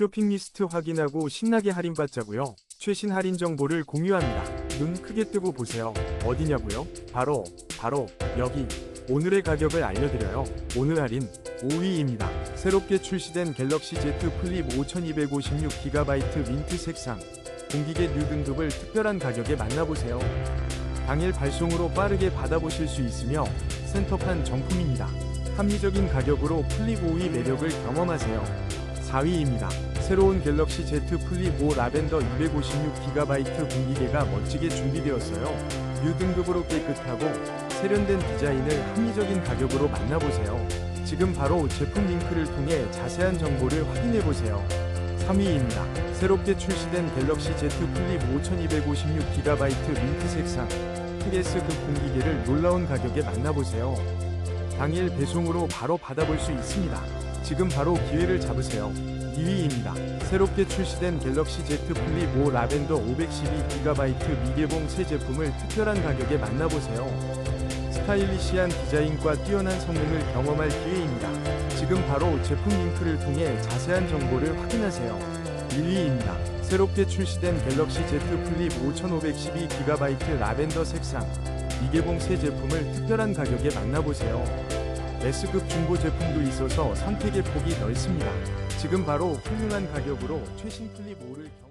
쇼핑 리스트 확인하고 신나게 할인받자고요. 최신 할인 정보를 공유합니다. 눈 크게 뜨고 보세요. 어디냐고요? 바로 바로 여기. 오늘의 가격을 알려드려요. 오늘 할인 5위입니다. 새롭게 출시된 갤럭시 Z 플립 5256GB 민트 색상 공기계 뉴 등급을 특별한 가격에 만나보세요. 당일 발송으로 빠르게 받아보실 수 있으며 센터판 정품입니다. 합리적인 가격으로 플립 5의 매력을 경험하세요. 4위입니다. 새로운 갤럭시 Z 플립 5 라벤더 256GB 공기계가 멋지게 준비되었어요. U 등급으로 깨끗하고 세련된 디자인을 합리적인 가격으로 만나보세요. 지금 바로 제품 링크를 통해 자세한 정보를 확인해보세요. 3위입니다. 새롭게 출시된 갤럭시 Z 플립 5256GB 민트 색상 TS급 공기계를 놀라운 가격에 만나보세요. 당일 배송으로 바로 받아볼 수 있습니다. 지금 바로 기회를 잡으세요. 2위입니다. 새롭게 출시된 갤럭시 Z 플립 5 라벤더 512GB 미개봉 새 제품을 특별한 가격에 만나보세요. 스타일리시한 디자인과 뛰어난 성능을 경험할 기회입니다. 지금 바로 제품 링크를 통해 자세한 정보를 확인하세요. 1위입니다. 새롭게 출시된 갤럭시 Z 플립 5512GB 라벤더 색상 미개봉 새 제품을 특별한 가격에 만나보세요. S급 중고 제품도 있어서 선택의 폭이 넓습니다. 지금 바로 훌륭한 가격으로 최신 플립 5를 경...